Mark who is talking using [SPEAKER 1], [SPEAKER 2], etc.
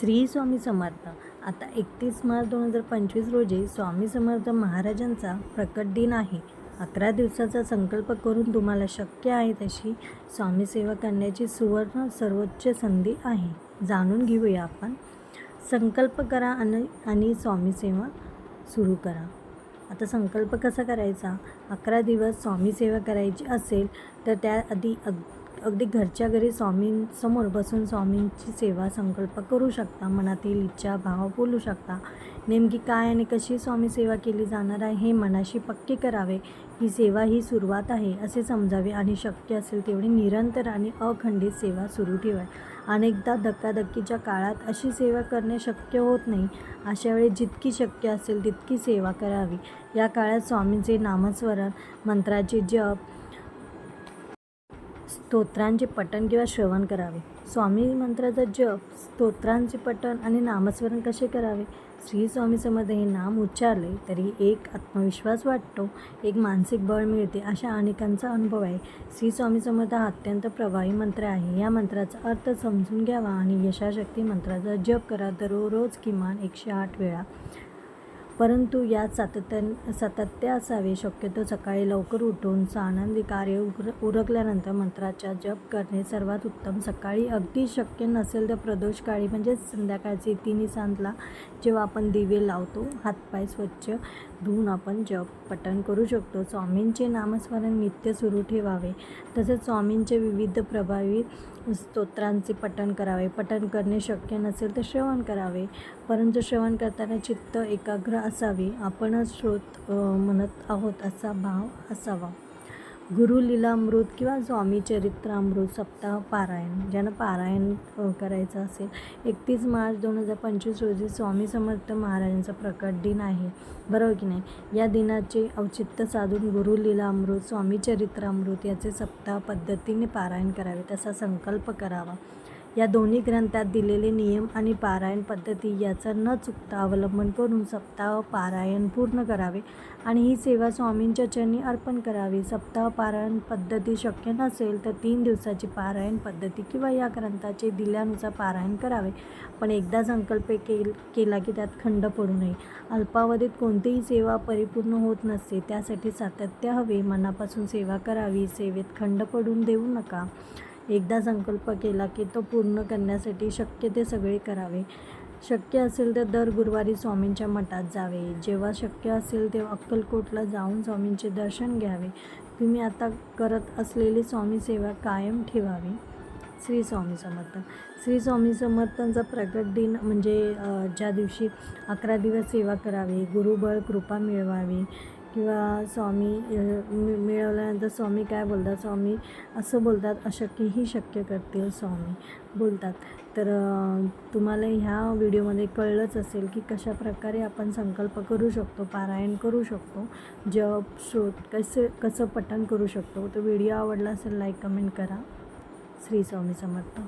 [SPEAKER 1] श्री स्वामी समर्थ. आता एकतीस मार्च दोन हजार पंचवीस रोजी स्वामी समर्थ महाराजांचा प्रकट दिन आहे. अकरा दिवसाचा संकल्प करून तुम्हाला शक्य आहे तशी स्वामी सेवा करण्याची सुवर्ण सर्वोच्च संधी आहे. जाणून घेऊया आपण. संकल्प करा आणि आणि स्वामी सेवा सुरू करा. आता संकल्प कसा करायचा? अकरा दिवस स्वामी सेवा करायची असेल तर त्याआधी अग अगदी घरच्या घरी स्वामींसमोर बसून स्वामींची सेवा संकल्प करू शकता. मनातील इच्छा भाव बोलू शकता. नेमकी काय आणि कशी स्वामी सेवा केली जाणार आहे हे मनाशी पक्के करावे. ही सेवा ही सुरुवात आहे असे समजावे. आणि शक्य असेल तेवढी निरंतर आणि अखंडित सेवा सुरू ठेवावी अनेकदा धक्काधक्कीच्या काळात अशी सेवा करणे शक्य होत नाही. अशा वेळी जितकी शक्य असेल तितकी सेवा करावी. या काळात स्वामींचे नामस्मरण मंत्राचे जप स्तोत्रांचे पठण किंवा श्रवण करावे. स्वामी मंत्राचा जप स्तोत्रांचे पठण आणि नामस्मरण कसे करावे? श्री स्वामी समर्थ हे नाम उच्चारले तरी एक आत्मविश्वास वाटतो एक मानसिक बळ मिळते अशा अनेकांचा अनुभव आहे. श्री स्वामी समर्थ हा अत्यंत प्रभावी मंत्र आहे. या मंत्राचा अर्थ समजून घ्यावा आणि यशाशक्ती मंत्राचा जप करा दररोज किमान एकशे आठ वेळा. परंतु यात सातत्य सातत्य असावे. शक्यतो सकाळी लवकर उठून आनंदी कार्य उर उरकल्यानंतर मंत्राचा जप करणे सर्वात उत्तम. सकाळी अगदी शक्य नसेल तर प्रदोषकाळी म्हणजेच संध्याकाळचे तिन्ही सांजला जेव्हा आपण दिवे लावतो हातपाय स्वच्छ धुवून आपण जप पठण करू शकतो. स्वामींचे नामस्मरण नित्य सुरू ठेवावे. तसेच स्वामींचे विविध प्रभावी स्तोत्रांचे पठण करावे. पठण करणे शक्य नसेल तर श्रवण करावे. परंतु श्रवण करताना चित्त एकाग्र असावी. आपणच श्रोत म्हणत आहोत असा भाव असावा. गुरु लीलामृत किंवा स्वामी चरित्रामृत सप्ताह पारायण. ज्यांना पारायण करायचं असेल. एकतीस मार्च दोन हजार पंचवीस रोजी स्वामी समर्थ महाराजांचा प्रकट दिन आहे. बरोबर की नाही? या दिनाचे औचित्य साधून गुरु लीलामृत स्वामी चरित्रामृत याचे सप्ताह पद्धतीने पारायण करावे तसा संकल्प करावा. या दोन्ही ग्रंथात दिलेले नियम आणि पारायण पद्धती याचा न चुकता अवलंबन करून सप्ताह पारायण पूर्ण करावे आणि ही सेवा स्वामींच्या चरणी अर्पण करावी. सप्ताह पारायण पद्धती शक्य नसेल तर तीन दिवसाची पारायण पद्धती किंवा या ग्रंथाचे दिल्यानुसार पारायण करावे. पण एकदा संकल्प केल केला की त्यात खंड पडू नये. अल्पावधीत कोणतीही सेवा परिपूर्ण होत नसते. त्यासाठी सातत्य हवे. मनापासून सेवा करावी. सेवेत खंड पडून देऊ नका. एकदा संकल्प केला की तो पूर्ण करण्यासाठी शक्य ते सगळे करावे. शक्य असेल तर दर गुरुवारी स्वामींच्या मठात जावे. जेव्हा शक्य असेल तेव्हा अक्कलकोटला जाऊन स्वामींचे दर्शन घ्यावे. तुम्ही आता करत असलेली स्वामी सेवा कायम ठेवावी. श्री स्वामी समर्थ. श्री स्वामी समर्थांचा प्रगट दिन म्हणजे ज्या दिवशी अकरा दिवस सेवा करावी गुरुबळ कृपा मिळवावी किंवा स्वामी मिळवल्यानंतर स्वामी काय बोलतात? स्वामी असं बोलतात अशक्यही शक्य करतील स्वामी बोलतात. तर तुम्हाला ह्या व्हिडिओमध्ये कळलंच असेल की कशा प्रकारे आपण संकल्प करू शकतो पारायण करू शकतो जप श्रोत कसे कसं पठण करू शकतो. तो व्हिडिओ आवडला असेल लाईक कमेंट करा. श्री स्वामी समर्थ.